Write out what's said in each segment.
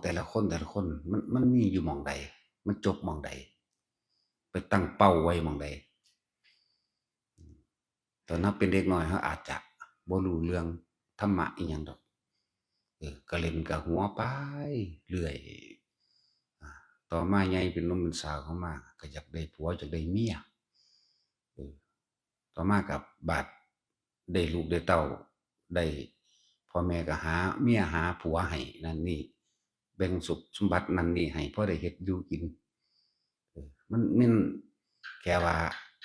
แต่ละคนแต่ละคนมันมันมีอยู่มองใด มันจบมองใด ไปตั้งเป้าไว้มองใด ตอนนั้นเป็นเด็กน้อยเขาอาจจะบ่รู้เรื่องธรรมะอีหยังดอกเออก็เล่นกับหัวไปเรื่อยต่อมาใหญ่เป็นหนุ่มเป็นสาวเข้ามาก็อยากได้ผัวอยากได้เมียเออต่อมากับบาดได้ลูกได้เต้าได้พ่อแม่ก็หาเมียหาผัวให้นั่นนี่ บ่งสุขสมบัตินั่นนี่ให้พ่อได้เฮ็ดอยู่กิน มันมันแค่ว่า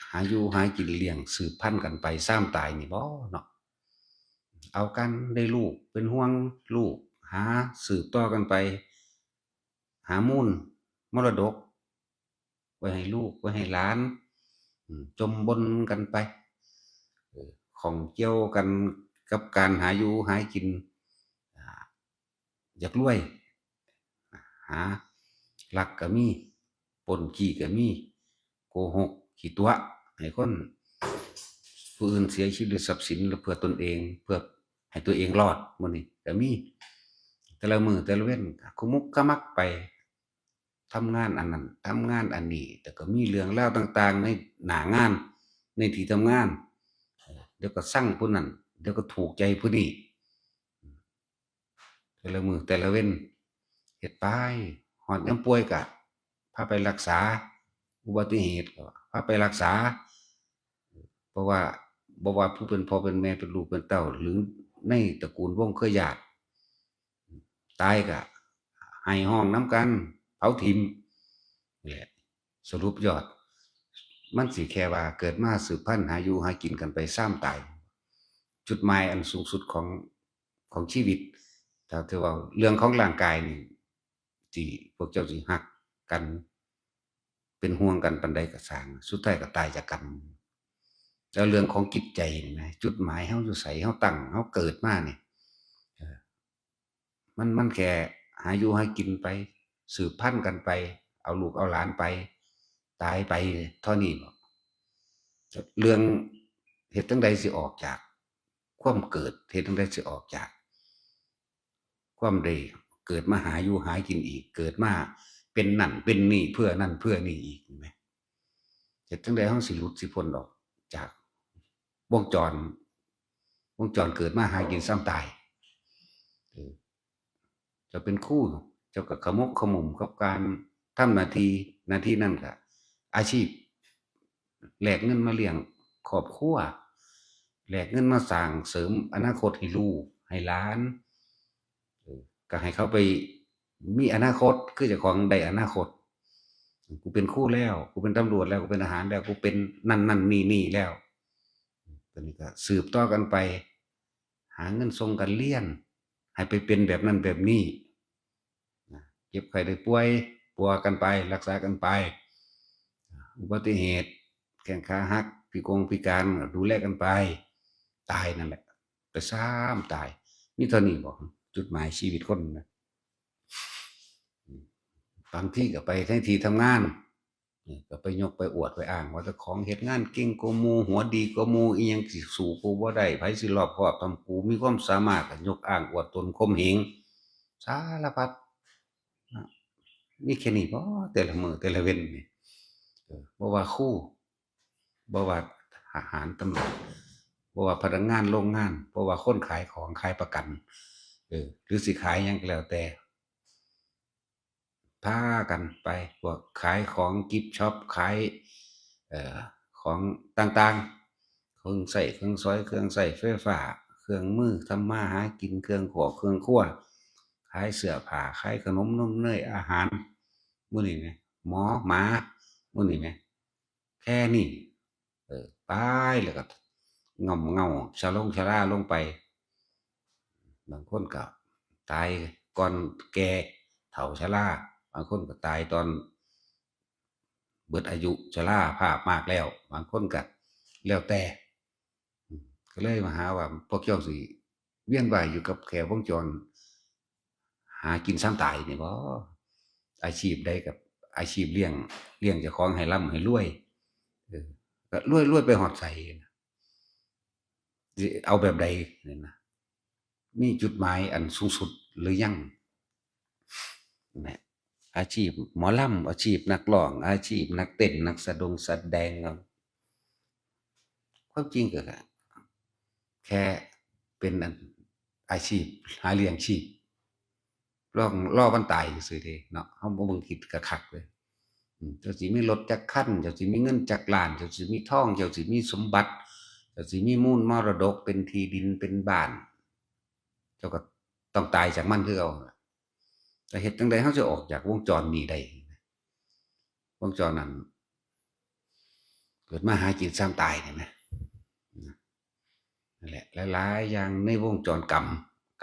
หาอยู่หากินเลี้ยงสืบพันธุ์กันไปซ้ำตายนี่บ่เนาะเอากันได้ลูกเป็นห่วงลูก หาสืบต่อกันไป หามูลมรดก ไว้ให้ลูกไว้ให้หลาน จมบนกันไป ของเกี่ยวกันกับการหาอยู่หากินอยากรวย หาลักก็มีปนขี้ก็มีโกหกขี้ตัวให้คนผู้อื่นเสียชีวิตทรัพย์สินเพื่อตนเอง เพื่อให้ตัวเองรอดมื้อนี้ก็มี แต่ละมือแต่ละเว้นคุมุกขมักไปทำงานอันนั้นทำงานอันนี้ แต่ก็มีเรื่องเล่าต่าง ๆ ในหน้างาน ในที่ทำงานเออเดี๋ยวก็สั่งผู้นั้นเดี๋ยวก็ถูกใจผู้นี้แต่ละมือแต่ละเว้น เฮ็ดไปฮอดยามป่วยก็พาไปรักษา อุบัติเหตุก็พาไปรักษา เพราะว่าบ่ว่าผู้เป็นพ่อเป็นแม่เป็นลูกเป็นเต้า หรือในตระกูลวงเครือญาติตายก็ให้ห้องน้ำกันเผาทิมนี่แหละสรุปยอด มันสิแค่ว่าเกิดมาสืบพันธุ์หาอยู่หากินกันไปซ้ำตาย จุดหมายอันสูงสุดของของชีวิตถ้าถือว่าเรื่องของร่างกายนี่ ที่พวกเจ้าสิฮักกัน เป็นห่วงกันปันใดก็สาง สุดท้ายก็ตายจากกัน แล้วเรื่องของจิตใจนี่นะจุดหมายเฮาอยู่ไสเฮาตั้งเฮาเกิดมาเนี่ยมันมันแค่หาอยู่หากินไป สืบพันธุ์กันไป เอาลูกเอาหลานไป ตายไปเท่านี้บ่เรื่องเฮ็ดจังใดสิออกจาก ความเกิดเฮ็ดจังใดสิออกจาก ความใด เกิดมาหาอยู่หายกินอีก เกิดมาเป็นนั่นเป็นนี่เพื่อนั่นเพื่อนี่อีกเห็นไหมเฮ็ดจังใดเฮาสิหลุดสิพ้นออก จากวงจรวงจรเกิดมาหากินซ้ำตายจะเป็นคู่เจ้าก็ขมกขมุมกับการทำหน้าที่หน้าที่นั่นก็อาชีพแหลกเงินมาเลี้ยงครอบครัวแลกเงินมาสร้างเสริมอนาคตให้ลูกให้หลาน ก็ให้เขาไปมีอนาคตคือจ้าของได้อนาคต กูเป็นคู่แล้ว กูเป็นตำรวจแล้ว กูเป็นทหารแล้ว กูเป็นนั่นนั่นนี่นี่แล้วตอนนี้ก็สืบต่อกันไป หาเงินส่งกันเลี้ยน ให้ไปเป็นแบบนั้นแบบนี้เจ็บไข้ได้ป่วยปัวกันไป รักษากันไป อุบัติเหตุ แข้งขาหักพิกงพิการดูแลกันไป ตายนั่นแหละ ไปซ้ำตายมีเท่านี้บอก จุดหมายชีวิตคนนะบางที่ก็ไปทั้งทีทำงานก็ไปยกไปอวดไปอ้าง ว่าเจ้าของเฮ็ดงานเก่งกมูหัวดีกมูอียังสิสู้กูบ่ได้ไผสิรอบคอบทำกูมีความสามารถยกอ้างอวดตนข่มเหงสารพัดมีแค่นี้บ่แต่ละมือแต่ละเว้นนี่บ่ว่าครูบ่ว่าทหารตำรวจบ่ว่าพนักงานโรงงานบ่ว่าคนขายของขายประกัน เออหรือสิขายยังก็แล้วแต่พากันไปพวกขายของกิฟช็อปขายเอ่อของต่างๆ เครื่องใส่เครื่องซอยเครื่องใส่ไฟฟ้าเครื่องมือทำมาหากินเครื่องขอเครื่องครัวขายเสื้อผ้าขายขนมนมเนยอาหารมื้อนี้ไงหมอหมามื้อนี้ไงแค่นี้เออไปแล้วก็ง่อมเงาชะลงชะลาลงไป บางคนก็ตายก่อนแก่เฒ่าชราบางคนก็ตายตอน เบิดอายุชราภาพมากแล้ว บางคนก็แล้วแต่ก็เลยมาหาว่าพวกเจ้าสิเวียนว่ายอยู่กับแขววงจร หากินซ้ำตายเนี่ยบ่อาชีพใดกับอาชีพเลี้ยงเลี้ยงเจ้าของให้ร่ำให้รวยก็รวยรวยไปหอดใส่เอาแบบใดนี่นะ มีจุดหมายอันสูงสุดหรือยังอาชีพหมอลำอาชีพนักร้อง อาชีพนักเต้นนักแสดงแสดงความจริงก็แค่เป็นอันอาชีพหาเลี้ยงชีพลองรอวันตายซื่อเดเนาะเฮาบ่งคิดกระคักเลยเจ้าสิมีรถจักคันเจ้าสิมีเงินจักล้านเจ้าสิมีท่องเจ้าสิมีสมบัติเจ้าสิมีมูลมรดกเป็นทีดินเป็นบ้าน เจ้าก็ต้องตายจากมันคือเอาแต่เฮ็ดจังได๋เฮาจะออกจากวงจรนี้ได้วงจรนั้น เกิดมาหากินซ้ำตายเนี่แหมนั่นแหละหลายๆอย่างในวงจรกรรม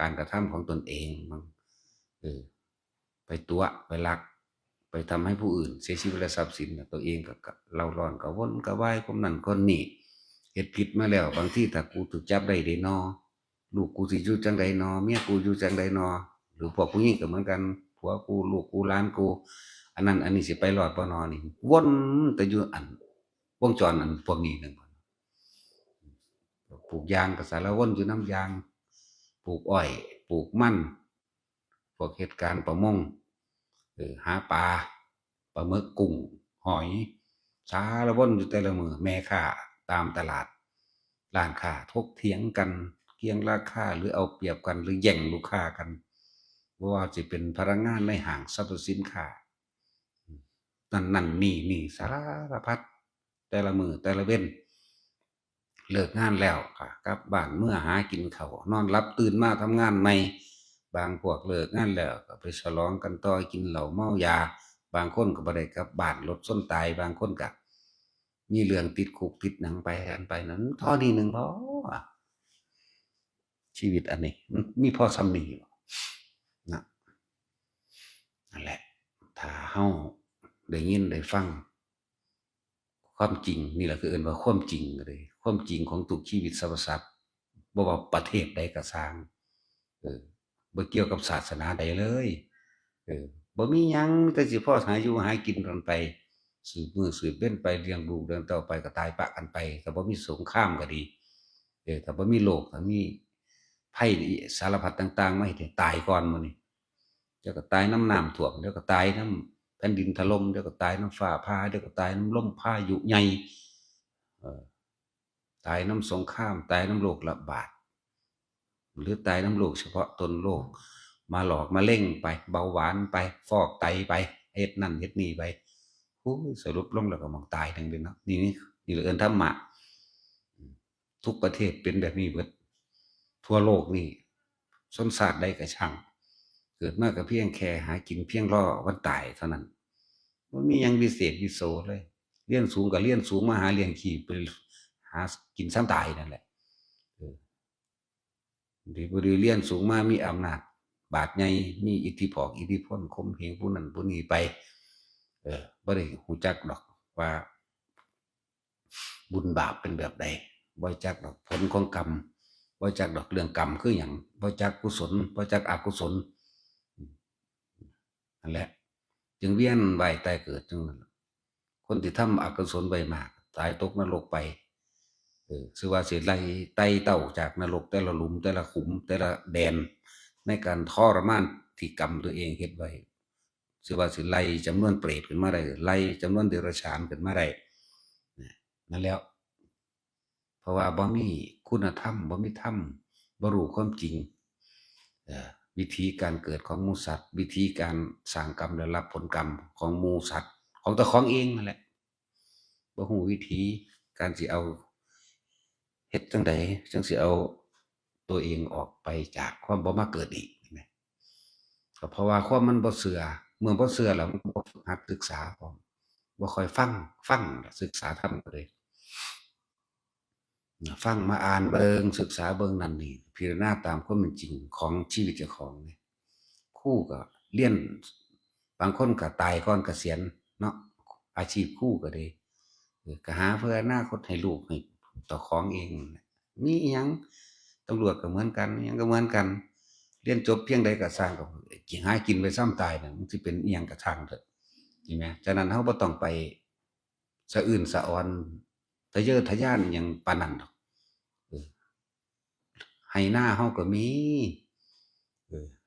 การกระทำของตนเองมันเออไปตัวไปลัก ไปทำให้ผู้อื่น เสียชีวิตและทรัพย์สินตัวเองก็ก็เล่าร้อนก็วนก็วายคนนั้นคนนี้เฮ็ดผิดมาแล้ว บางทีถ้ากูถูกจับได้เด้นอ ลูกกูสิอยู่จังใดนอเมียกูอยู่จังใดนอ หรือพวกผู้หญิงก็เหมือนกันผัวกูลูกกูหลานกู อันนั้น อันนี้สิไปรอดบ่นอนี่วนแต่อยู่อันวงจรอันพวกนี้นึงปลูกยางก็สารวนอยู่น้ำยาง ปลูกอ้อย ปลูกมันพวกเหตุการณ์ประมงเออหาปลาปลาหมึกกุ้งหอยสารวนอยู่แต่ละมือแม่ค้าตามตลาดร้านค้าทกเถียงกัน กี่ยงราคาหรือเอาเปรียบกันหรือแย่งลูกค้ากันบ่ว่าจะเป็นพนักงานในห้างสรรพสินค้านั่นนั่นนี่นี่สารพัดแต่ละมือแต่ละเว้นเลิกงานแล้วก็กลับบ้านเมื่อหากินเขานอนรับตื่นมาทำงานใหม่บางพวกเลิกงานแล้วก็ไปฉลองกันต่อกินเหล้าเมายา บางคนก็บ่ได้กับบ้านรถส้นตายบางคนก็มีเรื่องติดคุกติดหนังไปกันไปนั้นท่อนี้หนึ่งพอ ชีวิตอันนี้ มีพอสำนีนะนั่นแหละ ถ้าเฮาได้ยินได้ฟัง ความจริงนี่แหละคือเอินว่าความจริงเลย ความจริงของทุกชีวิตสรรพสัตว์บ่ว่าประเทศใดก็สางเออบ่เกี่ยวกับศาสนาใดเลย เออบ่มียังแต่สิพ่อหาอยู่หากินกันไป สืบมือสืบเว้นไปเลี้ยงลูกเลี้ยงเต้าไปก็ตายปะกันไปถ้าบ่มีสงครามก็ดี เออถ้าบ่มีโรคถ้ามี ภัยสารพัดต่างๆมาเฮ็ดให้ตายก่อนมื้อนี้เดี๋ยวก็ตายน้ำน้ำท่วมเดี๋ยวก็ตายน้ำแผ่นดินถล่มเดี๋ยวก็ตายน้ำฟ้าผ่าเดี๋ยวก็ตายน้ำลมพายุใหญ่เออตายน้ำสงครามตายน้ำโรคระบาดหรือตายน้ำโรคเฉพาะตนโรคมาหลอกมาเล่งไป เบาหวานไป ฟอกไตไปเฮ็ดนั่นเฮ็ดนี่ไปสรุปลงแล้วก็มองตายทั้งเดือนเนาะนี่นี่นี่เอิ้นธรรมะทุกประเทศเป็นแบบนี้เบิด ทั่วโลกนี่ชนชาติใดก็ช่าง เกิดมาก็เพียงแค่หากินเพียงรอวันตายเท่านั้นบ่มียังวิเศษวิโสเลยเรียนสูงก็เรียนสูงมาหาเลี้ยงชีพไปหากินซ้ำตายนั่นแหละดีบ่ดีเรียนสูงมามีอำนาจ บาดใหญ่มีอิทธิพอกอิทธิพลข่มเหงผู้นั้นผู้นี้ไป เออบ่ได้ฮู้จักดอกว่า บุญบาปเป็นแบบใดบ่จักดอกผลของกรรม บ่จักดอกเรื่องกรรมคือหยังบ่จักกุศลบ่จักอกุศลนั่นแหละ จึงเวียนว่ายตายเกิดจังนั้นคนที่ทำอกุศลไว้มาก ตายตกนรกไปเออสือว่าสิไล่ไตเต้าจากนรกแต่ละหลุม แต่ละขุม แต่ละแดน ในการทรมานที่กรรมตัวเองเฮ็ดไว้สือว่าสิไล่จำนวนเปรตขึ้นมาได้ไล่จำนวนเดรัจฉานขึ้นมาได้นั่นแล้ว เพราะว่าบ่มี คุณธรรมบ่มีธรรมบ่รู้ความจริงวิธีการเกิดของมูสัตว์ วิธีการสร้างกรรมและรับผลกรรมของมูสัตว์ ของตัวของเองนั่นแหละบ่ฮู้วิธีการสิเอาเฮ็ดจังไดจังสิเอาตัวเองออกไปจากความบ่มาเกิดอีกเห็นก็เพราะว่าความมันบ่เชื่อเมื่อบ่เชื่อแล้วมันบ่ฝึกหัดศึกษาพร้อมบ่ค่อยฟังฟังศึกษาธรรมเลย ฟังมาอ่านเบิงศึกษาเบิงนั่นนี่พิจารณาตามความเป็นจริงของชีวิตเจ้าของนี่คู่ก็เรียน บางคนก็ตายก่อนเกษียณเนาะอาชีพคู่ก็ดีก็หาเพื่ออนาคตให้ลูกให้เจ้าของเอง มีอยังตำรวจก็เหมือนกันยังก็เหมือนกัน เรียนจบเพียงใดก็สร้างก็กินหากินไปซ้ำตายน่ะมันสิเป็นอยังก็ช่างเถอะใช่ไหมฉะนั้นเฮาบ่ต้องไปสะอื่นสะออนทะเยอทะยานอิหยังปานนั้นดอก ให้หน้าเฮาก็มี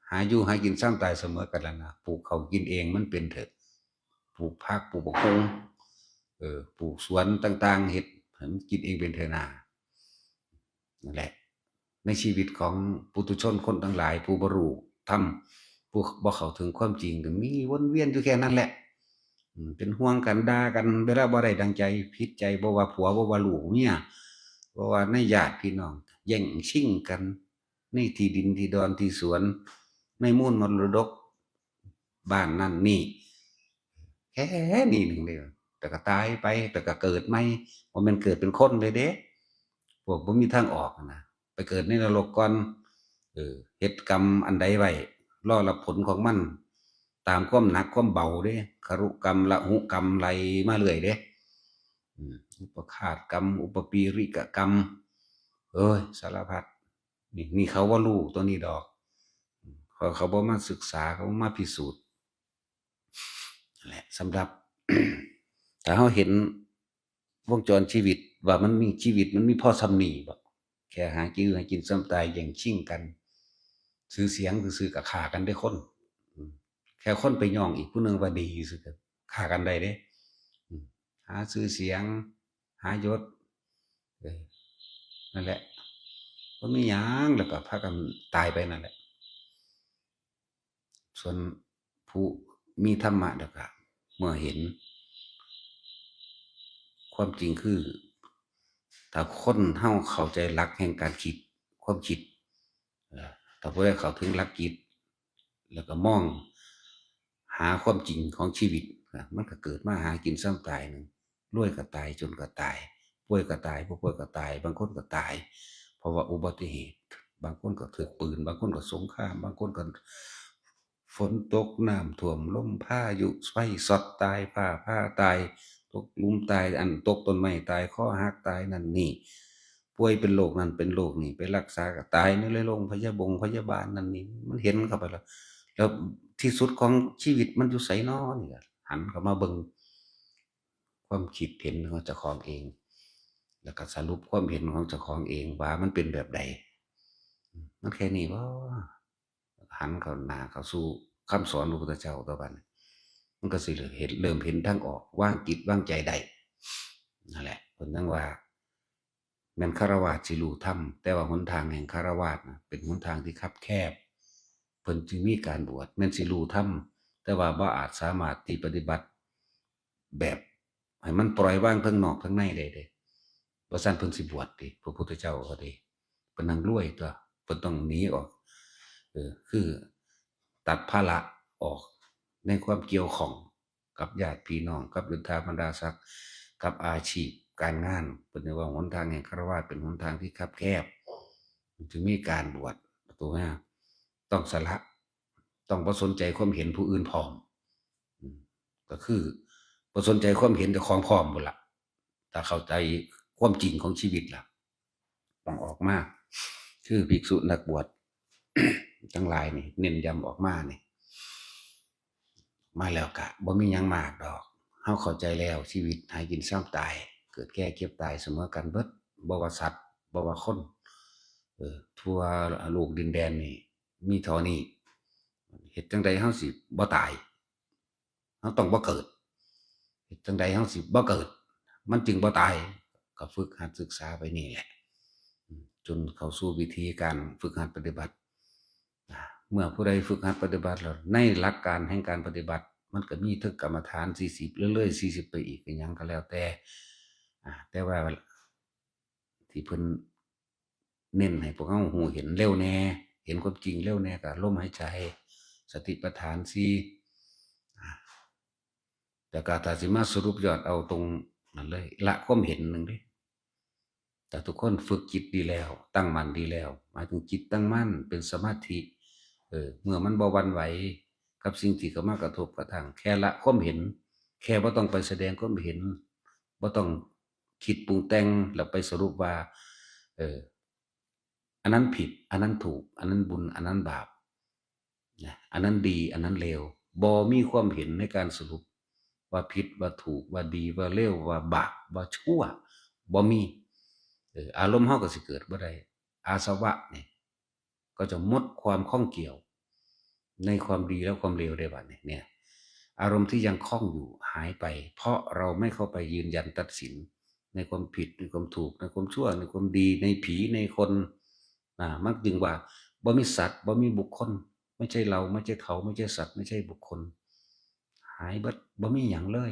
หาอยู่หากินซ้ำตายเสมอกันแล้วนะปลูกเขากินเองมันเป็นเถอะปลูกผักปลูกบกคงเออปลูกสวนต่างๆเห็ดห้มันกินเองเป็นเถอะนานั่นแหละ ในชีวิตของปุถุชนคนทั้งหลาย ผู้บรรุทำผู้บ่เข้าถึงความจริงก็มีวนเวียนอยู่แค่นั้นแหละเป็นห่วงกันด่ากันเวลาบ่ได้ดังใจผิดใจบ่ว่าผัวบ่ว่าลูกเมียบ่ว่าในญาติพี่น้อง แย่งชิงกัน ในที่ดินที่ดอนที่สวน ในมูลมรดกบ้านนั่นนี่ แค่นี้หนึ่งเดียวแต่ก็ตายไป แต่ก็เกิดใหม่บ่แม่นเกิดเป็นคนเลยเด้พวกบ่มีทางออกนะไปเกิดในนรกก่อนเออเฮ็ดกรรมอันใดไว้รอรับผลของมัน ตามความหนักความเบาเด้ครุกรรมละหุกรรมไหลมาเรื่อยเด้ออุปคาตกรรม อุปปีริกกรรม เอ้ยสารพัดนี่นี่เขาว่ารู้ตัวนี้ดอก เขาเขาบ่มาศึกษาเขาบ่มาพิสูจน์แหละสำหรับถ้าเราเห็นวงจรชีวิตว่ามันมีชีวิตมันมีพ่อสำนีบ่แค่หากินหากินซ้ำตายอย่างชิ่งกันซื้อเสียงซื้อกับขากันได้คนแค่คนไปย่องอีกผู้หนึ่งว่าดีสุดฆ่ากันได้เด้หาซื้อเสียง หายศ นั่นแหละก็มีหยังแล้วก็พากันตายไปนั่นแหละ ส่วนผู้มีธรรมะแล้วก็เมื่อเห็น ความจริงคือถ้าคนเฮาเข้าใจหลักแห่งการคิด ความคิดถ้าผู้ใดเข้าถึงหลักคิด แล้วก็มองหาความจริงของชีวิต มันก็เกิดมาหากินซ้ำตายหนึ่งรวยก็ตายจนก็ตาย ป่วยก็ตายบ่ป่วยก็ตาย บางคนก็ตาย เพราะว่าอุบัติเหตุ บางคนก็ถือปืน บางคนก็สงคราม บางคนก็ฝนตกน้ำท่วมลมพายุไฟสอดตายผ้าผ้าตายตกลุมตายอันตกต้นไม้ตายข้อหักตายนั่นนี่ป่วยเป็นโรคนั้นเป็นโรคนี่ไปรักษาก็ตายในโรงพยาบงพยาบาลนั่นนี่มันเห็นเข้าไปแล้ว แล้วที่สุดของชีวิตมันอยู่ไสนอนี่หันเข้ามาเบิ่งความคิดเห็นของเจ้าของเอง แล้วก็สรุปความเห็นของเจ้าของเองว่ามันเป็นแบบใดมันแค่นี้บ่าหันเขาหน้าเขาสู่คำสอนพระพุทธเจ้าต่อไปนี้มันก็สิเห็นเริ่มเห็นทางออกว่างจิตว่างใจได้นั่นแหละเพิ่นจังว่าแม่นคารวาสสิรู้ธรรมแต่ว่าหนทางแห่งคารวาสนะเป็นหนทางที่คับแคบเพิ่นจึงมีการบวชแม่นสิรู้ธรรมแต่ว่าบ่อาจสามารถที่ปฏิบัติแบบให้มันปล่อยว่างทั้งนอกทั้งในได้เด้บ่ซั่นเพิ่นสิบวชติพระพุทธเจ้าก็ดีเพิ่นนั่งรวยตัวเพิ่นต้องหนีออกเออคือตัดภาระออกในความเกี่ยวของกับญาติพี่น้อง กับยุทธาบรรดาศักดิ์กับอาชีพการงานเพิ่นเรียกว่าหนทางแห่งคารวะเป็นหนทางที่คับแคบจึงมีการบวชตัวแม่ต้องสละต้องบ่สนใจความเห็นผู้อื่นพร้อมก็คือบ่สนใจความเห็นเจ้าของพร้อมพุ่นล่ะถ้าเข้าใจ ความจริงของชีวิตล่ะ ต้องออกมาคือภิกษุนักบวชทั้งหลายนี่เน้นย้ำออกมานี่มาแล้วกะบ่มียังมากดอกเฮาเข้าใจแล้วชีวิตหากินซ้ำตาย เกิดแก่เก็บตายเสมอกันเบิดบ่ว่าสัตว์บ่ว่าคนเออทั่วโลกดินแดนนี่มีเท่านี้เฮ็ดจังใดเฮาสิบ่ตายเฮาต้องบ่เกิดเฮ็ดจังใดเฮาสิบ่เกิด มันจึงบ่ตาย ก็ฝึกหัดศึกษาไปนี่แหละ จนเข้าสู่วิธีการฝึกหัดปฏิบัติ เมื่อผู้ใดฝึกหัดปฏิบัติแล้วในหลักการแห่งการปฏิบัติ มันก็มีถึงกรรมฐาน40เรื่อยๆ40ไปอีกก็หยังก็แล้วแต่แต่ว่าที่เพิ่นเน้นให้พวกเฮาฮู้เห็นเร็วแน่ เห็นความจริงเร็วแน่ก็ลมหายใจ สติปัฏฐาน4อ่าแต่ก็ถ้าสิมาสรุปยอดเอาตรงนั้นเลย ละความเห็นหนึ่งเด้ แต่ทุกคนฝึกจิตดีแล้ว ตั้งมั่นดีแล้วหมายถึงจิตตั้งมั่นเป็นสมาธิเออเมื่อมันบวันไหวกับสิ่งที่เข้ามากระทบกระทั่งแค่ละความเห็น แค่บ่าต้องไปแสดงความเห็นบ่าต้องคิดปรุงแต่งแล้วไปสรุปว่า เอออันนั้นผิด อันนั้นถูก อันนั้นบุญ อันนั้นบาปนะอันนั้นดี อันนั้นเลวบ่มีความเห็นในการสรุป ว่าผิดว่าถูกว่าดีว่าเลวว่าบาปว่าชั่วบ่มี อารมณ์เฮาก็สิเกิดบ่ได้อาสวะนี่ก็จะหมดความข้องเกี่ยว ในความดีและความเลวได้บัดนี้เนี่ย อารมณ์ที่ยังคล้องอยู่หายไป เพราะเราไม่เข้าไปยืนยันตัดสิน ในความผิดในความถูกในความชั่ว ในความดีในผีในคนอ่ามักจึงว่าบ่มีสัตว์บ่มีบุคคล ไม่ใช่เราไม่ใช่เขาไม่ใช่สัตว์ ไม่ใช่บุคคล หายบิดบ่มีหยังเลย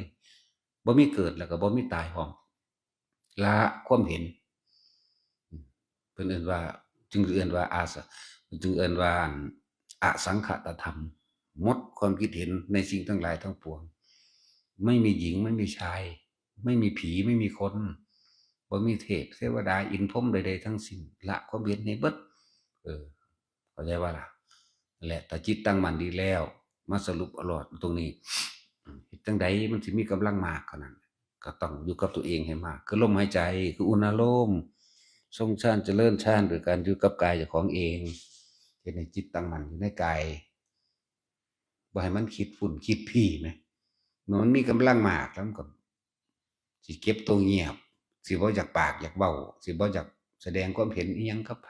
บ่มีเกิดแล้วก็บ่มีตายพร้อมละความเห็น เพิ่นเอิ้นว่า จึงเอิ้นว่าอาสะจึงเอิ้นว่าอสังขตธรรมหมดความคิดเห็นในสิ่งทั้งหลายทั้งปวง ไม่มีหญิงไม่มีชาย ไม่มีผีไม่มีคนบ่มีเทพเทวดาอินทร์พรมใดๆทั้งสิ้นละความเห็นในเบิดเออเข้าใจว่าล่ะแหละแต่จิตตั้งมั่นดีแล้ว มาสรุปอรอดตรงนี้อืมเฮ็ดจังใดมันสิมีกำลังมากเท่านั้นก็ต้องอยู่กับตัวเองให้มาก คือลมหายใจคืออุณหโลม ทรงชาญเจริญชาญโดยการอยู่กับกายเจ้าของเองเฮ็ดให้จิตตั้งมั่นอยู่ในกายบ่ให้มันคิดฝุ่นคิดพี่ไหมมันมีกำลังมากแล้วมันก็สิเก็บตัวเงียบ สิบ่อยากปากอยากเว้าสิบ่อยากแสดงความเห็นอียังกับไผ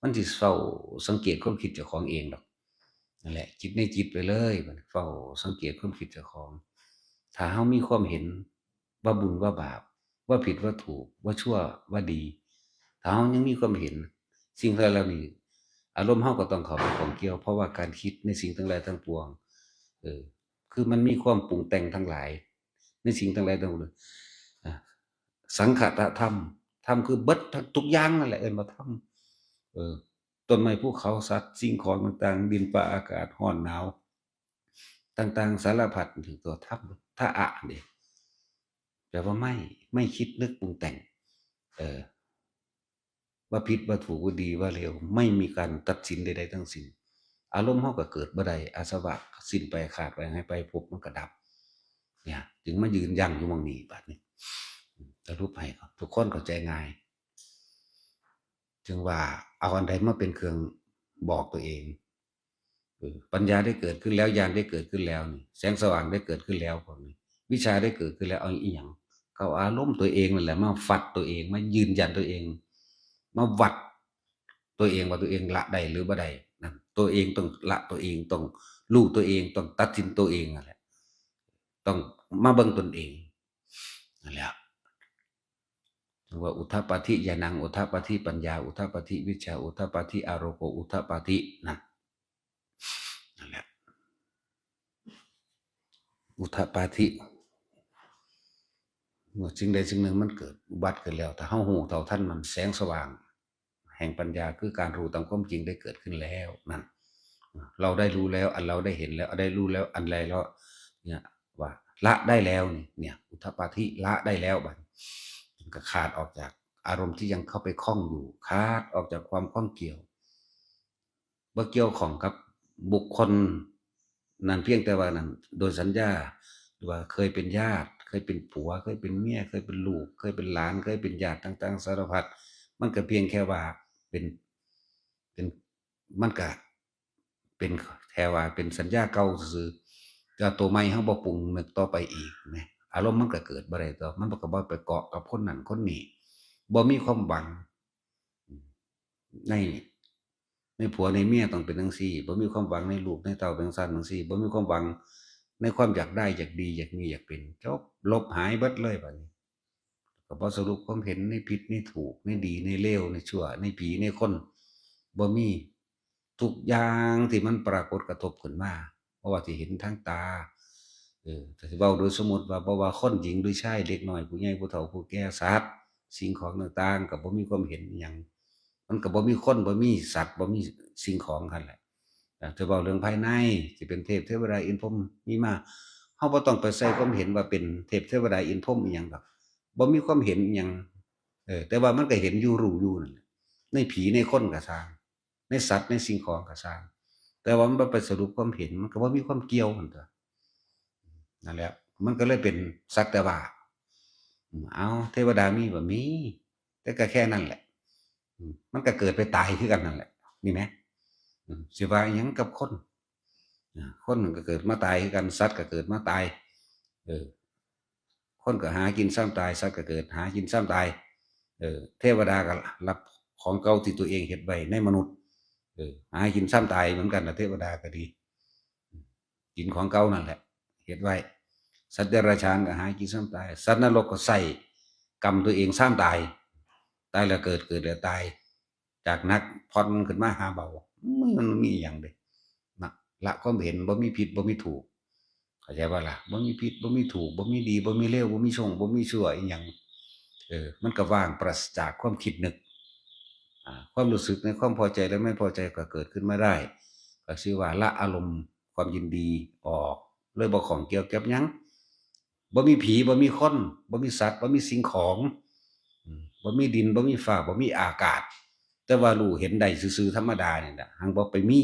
มันสิเฝ้าสังเกตความคิดเจ้าของเองดอกนั่นแหละ จิตในจิตไปเลยบันเฝ้าสังเกตความคิดเจ้าของ ถ้าเฮามีความเห็นว่าบุญว่าบาป ว่าผิดว่าถูกว่าชั่วว่าดี ถ้าเฮายังมีความเห็น สิ่งทั้งหลายเหล่านี้ อารมณ์เฮาก็ต้องเข้าไปของเกี่ยว เพราะว่าการคิดในสิ่งทั้งหลายทั้งปวง เออ คือมันมีความปรุงแต่งทั้งหลาย ในสิ่งทั้งหลายทั้งปวงสังขตธรรมธรรมคือเบิดทุกอย่างนั่นแหละเอิ้นว่าธรรมเออต้นไม้ภูเขาสัตว์สิ่งของต่างๆ ดินฟ้าอากาศร้อนหนาวต่างๆ สารพัดถึงตัวทับถ้าอะเด็แปลว่าไม่ไม่คิดนึกปรุงแต่ง เออ ว่าผิดว่าถูกว่าดีว่าเลวไม่มีการตัดสินใดๆทั้งสิ้นอารมณ์เฮาก็เกิดบ่ได้อาสวะสิ้นไปขาดไปให้ไปพบมันก็ดับ เนี่ย จึงมายืนยันอยู่มองนี้บัดนี้สรุปให้ครับทุกคนเข้าใจง่าย จึงว่าเอาอันใดมาเป็นเครื่องบอกตัวเองปัญญาได้เกิดขึ้นแล้วญาณได้เกิดขึ้นแล้วนี่แสงสว่างได้เกิดขึ้นแล้วพวกนี้วิชาได้เกิดขึ้นแล้วเอาอีหยังเขาอารมณ์ตัวเองนั่นแหละมาฟัดตัวเองมายืนยันตัวเอง มาวัด ตัวเองว่าตัวเองละได้หรือบ่ได้นั่นตัวเองต้องละตัวเองต้องรู้ตัวเองต้องตัดสินตัวเองนั่นแหละต้องมาเบิ่งตนเองนั่นแหละว่าอุทปาธิญาณังอุทปาธิปัญญา อุทปาธิวิชา อุทปาธิอารโกอุทปาธินะนั่นแหละอุทปาธิเมื่อสิ่งใดสิ่งหนึ่งมันเกิดอุบัติขึ้นแล้ว ถ้าเฮาหูเท่าท่านมันแสงสว่าง ห่งปัญญาคือการรู้ตามความจริงได้เกิดขึ้นแล้วนั่นเราได้รู้แล้วอันเราได้เห็นแล้วได้รู้แล้วอันไรแล้วเนี่ยว่าละได้แล้วนี่เนี่ยอุทปาธิละได้แล้วบัดมันก็ขาดออกจากอารมณ์ที่ยังเข้าไปคล้องอยู่ขาดออกจากความคล้องเกี่ยวบ่เกี่ยวของกับบุคคลนั่นเพียงแต่ว่านั้นโดยสัญญาหรือว่าเคยเป็นญาติ เคยเป็นผัว เคยเป็นเมียเคยเป็นลูก เคยเป็นหลาน เคยเป็นญาติต่าง ๆ สารพัดมันก็เพียงแค่ว่า เป็นเป็นมันก็เป็นแค่ว่าเป็นสัญญาเก่าซื่อๆก็ตัวใหม่เฮาบ่ปรุงนึกต่อไปอีกแหมอารมณ์มันก็เกิดบ่ได้ต่อมันก็บ่ไปเกาะกับคนนั้นคนนี้บ่มีความหวังในในผัวในเมียต้องเป็นจังซี่บ่มีความหวังในลูกในเต้าเป็นจังซั่นจังซี่บ่มีความหวังในความอยากได้อยากดีอยากมีอยากเป็นจบลบหายเบิดเลยบัดนี้ ก็บ่สรุปความเห็นในผิดในถูกในดีในเลวในชั่ว ในผีในคนบ่มีทุกอย่างที่มันปรากฏกระทบขึ้นมาเพราะว่าที่เห็นทางตาเออแต่เว้าโดยสมมุติว่าบ่ว่าคนหญิงหรือชายเด็กน้อยผู้ใหญ่ผู้เฒ่าผู้แก่สัตว์สิ่งของต่างๆก็บ่มีความเห็นอิหยังมันก็บ่มีคนบ่มีสัตว์บ่มีสิ่งของคั่นแหละแต่ถ้าเว้าเรื่องภายในสิเป็นเทพเทวดาอินพรมมีมาเฮาบ่ต้องไปใส่ความเห็นว่าเป็นเทพเทวดาอินพรมอีหยังดอก บ่มีความเห็นอิหยังเออ แต่ว่ามันก็เห็นอยู่รู้อยู่นั่นในผีในคนก็สร้างในสัตว์ในสิ่งของก็สร้างแต่ว่ามันไปสรุปความเห็นมันก็บ่มีความเกี่ยวนั่นตัวนั่นแหละมันก็เลยเป็นสักแต่ว่าอืมเอาเทวดามีบ่มีแต่ก็แค่นั้นแหละมันก็เกิดไปตายคือกันนั่นแหละนี่ไหมสิว่าอิหยังกับคนคนมันก็เกิดมาตายคือกันสัตว์ก็เกิดมาตาย เออ คนก็หากินซ้ำตายสัตว์ก็เกิด หากินซ้ำตาย เออ เทวดาก็รับของเก่าที่ตัวเองเฮ็ดไว้ในมนุษย์ เออ หากินซ้ำตายเหมือนกันนะเทวดาก็ดี กินของเก่านั่นแหละเฮ็ดไว้ สัตว์เดรัจฉานก็หากินซ้ำตาย สัตว์นรกก็ใส่กรรมตัวเองซ้ำตาย ตายแล้วเกิดเกิดแล้วตาย จากนักพอดมันขึ้นมาหาเบามันมีอย่างเด้นะละความเห็นบ่มีผิดบ่มีถูกาใจว่าล่ะบ่มีผิดบ่มีถูกบ่มีดีบ่มีเลวบ่มีชงบ่มีชั่วอีหยังเออมันก็ว่างปราศจากความคิดนึกอ่าความรู้สึกในความพอใจและไม่พอใจก็เกิดขึ้นมาได้ก็ชื่อว่าละอารมณ์ความยินดีออกเลยบ่ของเกี่ยวกับยังบ่มีผีบ่มีคนบ่มีสัตว์บ่มีสิ่งของบ่มีดินบ่มีฟ้าบ่มีอากาศ แต่ว่ารู้เห็นได้ซื่อๆธรรมดาเนี่แหละหังบ่ไปมี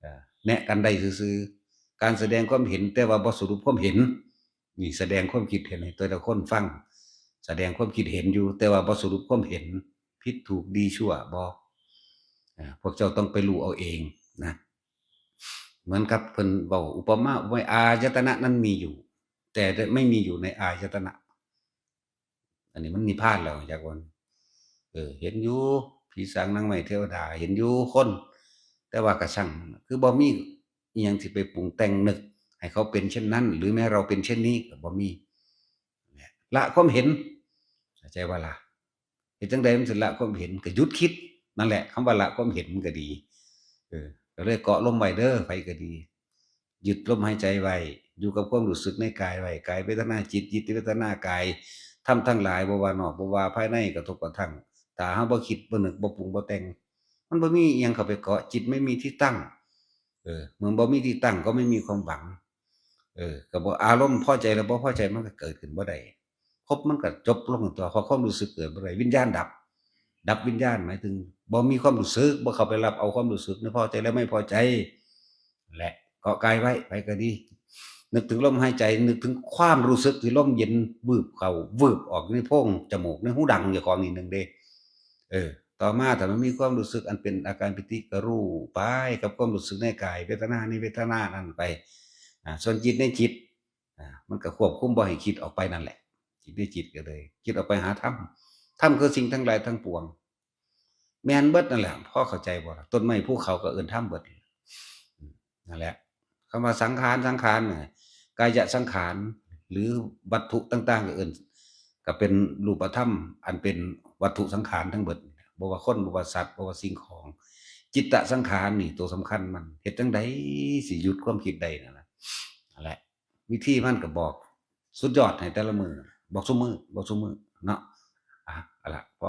เอ่อแนะกันได้ซื่อๆ การแสดงความเห็น แต่ว่าบสรุปความเห็น นี่แสดงความคิดเห็นให้แต่ละคนฟัง แสดงความคิดเห็นอยู่ แต่ว่าบสรุปความเห็นผิดถูกดีชั่วบอ่าพวกเจ้าต้องไปรู้เอาเองนะเหมือนกับเพิ่นเว้าอุปมาไมยอายตนะนั้นมีอยู่ แต่ไม่มีอยู่ในอายตนะ อันนี้มันนิพพานแล้วจากวันเออ เห็นอยู่ผีสางนางไม้เทวดา เห็นอยู่คน แต่ว่ากระช่างคือบ่มี อีหยังที่ไปปรุงแต่งนึก ให้เขาเป็นเช่นนั้น หรือแม้เราเป็นเช่นนี้ก็บ่มีละความเห็นใจว่าละเห็นจังใดมันสิละความเห็นก็ยุดคิดนั่นแหละคำว่าละความเห็นก็ดี เออก็เลยเกาะลมไว้เด้อไปก็ดีหยุดลมหายใจไว้อยู่กับความรู้สึกในกายไว้กายเวทนาจิตจิตเวทนากายทำทั้งหลายบวานอกบวาภายในกระทบกระทั่งตาเฮาบ่คิดบ่นึกบ่ปรุงบ่แต่ง มันบ่มีอิหยังเข้าไปเกาะจิตไม่มีที่ตั้ง เออเมื่อบ่มีที่ตั้งก็ไม่มีความหวัง เออก็บ่อารมณ์พอใจแล้วบ่พอใจมันก็เกิดขึ้นบ่ได้ครบมันก็จบลงตัวพอความรู้สึกเกิดบ่ได้วิญญาณดับ ดับวิญญาณหมายถึงบ่มีความรู้สึกบ่เข้าไปรับเอาความรู้สึกในพอใจและไม่พอใจ และเกาะกายไว้ไปก็ดี นึกถึงลมหายใจ นึกถึงความรู้สึกที่ลมเย็นวืบเข้าวืบออกในโพรงจมูกในหูดังอย่างของนี่หนึงเด้เออ ต่อมาถ้ามันมีความรู้สึกอันเป็นอาการปิติก็รู้ไปกับความรู้สึกในกายเวทนานี่เวทนานั่นไปส่วนจิตในจิตมันก็ควบคุมบ่ให้คิดออกไปนั่นแหละ จิตในจิตก็เลยคิดออกไปหาธรรมธรรมคือสิ่งทั้งหลายทั้งปวง แม่นเบิดนั่นแหละพ่อเข้าใจบ่ต้นไม้ภูเขาก็เอิ้นธรรมเบิดนั่นแหละคำว่าสังขารสังขารน่ะกายะสังขารหรือวัตถุต่าง ๆ ก็เอิ้นก็เป็นรูปธรรม อันเป็นวัตถุสังขารทั้งเบิด บ่ว่าคนบ่ว่าสัตว์บ่ว่าสิ่งของ จิตตะสังขารนี่ตัวสำคัญมันเหตุจังไดสิหยุดความคิดใดนั่นน่ะนั่นแหละ วิธีมันก็บอก สุดยอดให้แต่ละมือบอกสุมือบอกสุมือเนาะอะอะไรเพราะ